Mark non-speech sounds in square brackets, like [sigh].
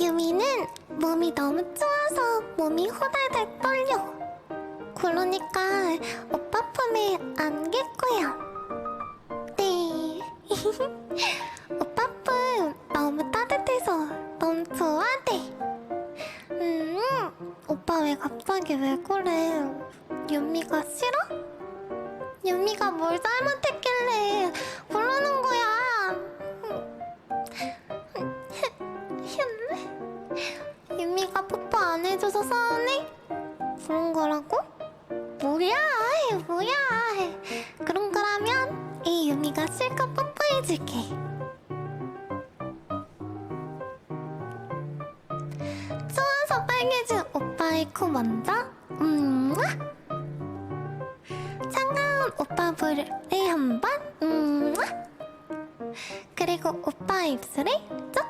유미는 몸이 너무 좋아서 몸이 호달달 떨려. 그러니까 오빠 품에 거야. 네. [laughs] 오빠 품 너무 따뜻해서 너무 좋아돼. 음, 오빠 왜 갑자기 왜 그래? 유미가 싫어? 유미가 뭘 잘못했길래 유미가 뽀뽀 안 해줘서 서운해? 그런 거라고? 뭐야, 뭐야. 그런 거라면 이 유미가 실컷 뽀뽀해줄게. 좋아서 빨개진 오빠의 코 먼저 음 차가운 오빠 볼을 한번 음 그리고 오빠 입술에 쪽쪽쪽